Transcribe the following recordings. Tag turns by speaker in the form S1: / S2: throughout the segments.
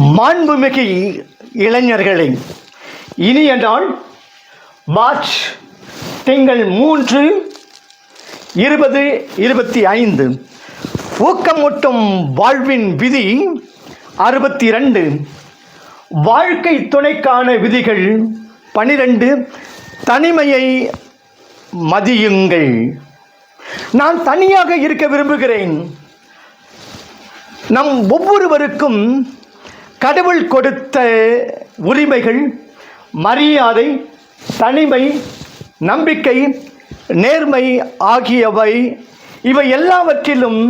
S1: மாண்புமிகு இளைஞர்களே இனிய நாள் மார்ச் திங்கள் மூன்று இருபது இருபத்தி ஐந்து ஊக்கமூட்டும் வாழ்வின் விதி அறுபத்தி ரெண்டு வாழ்க்கை துணைக்கான விதிகள் பனிரெண்டு தனிமையை மதியுங்கள். நான் தனியாக இருக்க விரும்புகிறேன். நம் ஒவ்வொருவருக்கும் கடவுள் கொடுத்த உரிமைகள் மரியாதை தனிமை நம்பிக்கை நேர்மை ஆகியவை இவை எல்லாவற்றிலும்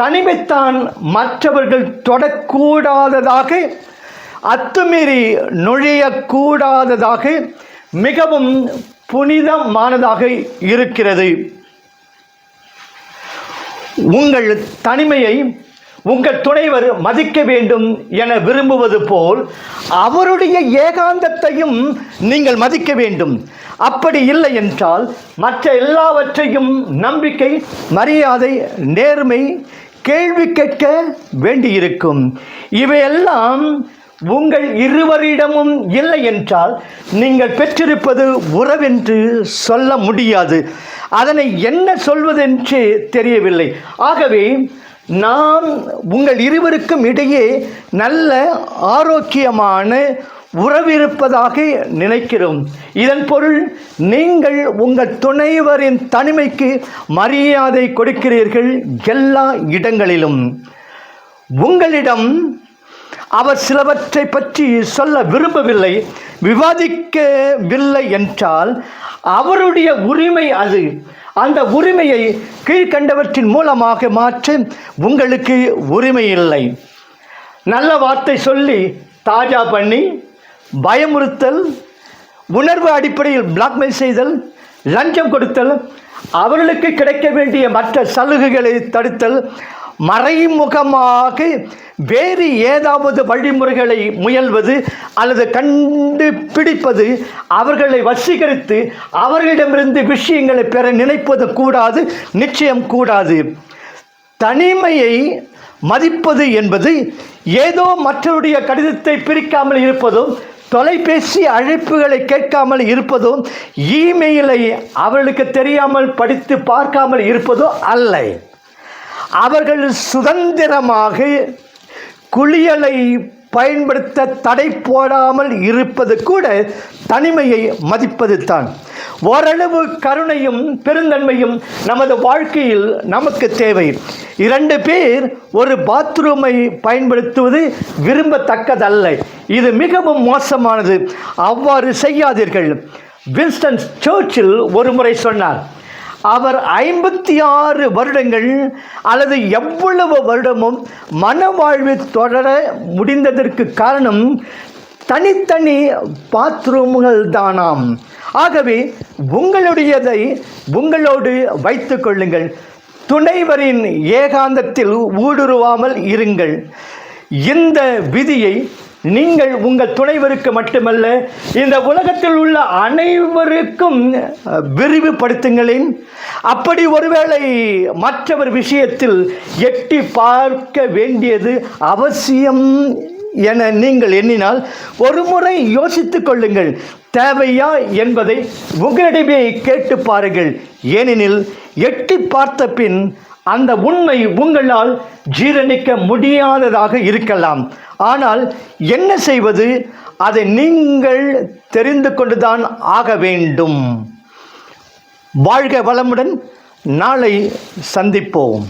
S1: தனிமைத்தான் மற்றவர்கள் தொடக்கூடாததாக அத்துமீறி நுழையக்கூடாததாக மிகவும் புனிதமானதாக இருக்கிறது. உங்கள் தனிமையை உங்கள் துணைவர் மதிக்க வேண்டும் என விரும்புவது போல் அவருடைய ஏகாந்தத்தையும் நீங்கள் மதிக்க வேண்டும். அப்படி இல்லை என்றால் மற்ற எல்லாவற்றையும் நம்பிக்கை மரியாதை நேர்மை கேள்வி கேட்க வேண்டியிருக்கும். இவையெல்லாம் உங்கள் இருவரிடமும் இல்லை என்றால் நீங்கள் பெற்றிருப்பது உறவென்று சொல்ல முடியாது. அதனை என்ன சொல்வதென்று தெரியவில்லை. ஆகவே நான் உங்கள் இருவருக்கும் இடையே நல்ல ஆரோக்கியமான உறவிருப்பதாக நினைக்கிறோம். இதன் பொருள் நீங்கள் உங்கள் துணைவரின் தனிமைக்கு மரியாதை கொடுக்கிறீர்கள் எல்லா இடங்களிலும். உங்களிடம் அவர் சிலவற்றை பற்றி சொல்ல விரும்பவில்லை விவாதிக்கவில்லை என்றால் அவருடைய உரிமை அது. அந்த உரிமையை கீழ்கண்டவற்றின் மூலமாக மாற்ற உங்களுக்கு உரிமை இல்லை. நல்ல வார்த்தை சொல்லி தாஜா பண்ணி பயமுறுத்தல் உணர்வு அடிப்படையில் பிளாக்மெயில் செய்தல் லஞ்சம் கொடுத்தல் அவர்களுக்கு கிடைக்க வேண்டிய மற்ற சலுகைகளை தடுத்தல் மறைமுகமாக வேறு ஏதாவது வழிமுறைகளை முயல்வது அல்லது கண்டுபிடிப்பது அவர்களை வசீகரித்து அவர்களிடமிருந்து விஷயங்களை பெற நினைப்பது கூடாது நிச்சயம் கூடாது. தனிமையை மதிப்பது என்பது ஏதோ மற்றவருடைய கடிதத்தை பிரிக்காமல் இருப்பதும் தொலைபேசி அழைப்புகளை கேட்காமல் இருப்பதும் இமெயிலை அவர்களுக்கு தெரியாமல் படித்து பார்க்காமல் இருப்பதோ அல்ல. அவர்கள் சுதந்திரமாக குளியலை பயன்படுத்த தடை போடாமல் இருப்பது கூட தனிமையை மதிப்பது தான். ஓரளவு கருணையும் பெருந்தன்மையும் நமது வாழ்க்கையில் நமக்கு தேவை. இரண்டு பேர் ஒரு பாத்ரூமை பயன்படுத்துவது விரும்பத்தக்கதல்ல. இது மிகவும் மோசமானது. அவ்வாறு செய்யாதீர்கள். வின்ஸ்டன் சர்ச்சில் ஒரு முறை சொன்னார் அவர் ஐம்பத்தி ஆறு வருடங்கள் அல்லது எவ்வளவு வருடமும் மனவாழ்வு தொடர முடிந்ததற்கு காரணம் தனித்தனி பாத்ரூம்கள் தானாம். ஆகவே உங்களுடையதை உங்களோடு வைத்து கொள்ளுங்கள். துணைவரின் ஏகாந்தத்தில் ஊடுருவாமல் இருங்கள். இந்த விதியை நீங்கள் உங்கள் துணைவருக்கு மட்டுமல்ல இந்த உலகத்தில் உள்ள அனைவருக்கும் விரிவுபடுத்துங்களேன். அப்படி ஒருவேளை மற்றவர் விஷயத்தில் எட்டி பார்க்க வேண்டியது அவசியம் என நீங்கள் எண்ணினால் ஒரு முறை யோசித்து கொள்ளுங்கள். தேவையா என்பதை உங்களிடமே கேட்டு பாருங்கள். ஏனெனில் எட்டி பார்த்த பின் அந்த உண்மை உங்களால் ஜீரணிக்க முடியாததாக இருக்கலாம். ஆனால் என்ன செய்வது? அதை நீங்கள் தெரிந்து கொண்டுதான் ஆக வேண்டும். வாழ்க வளமுடன். நாளை சந்திப்போம்.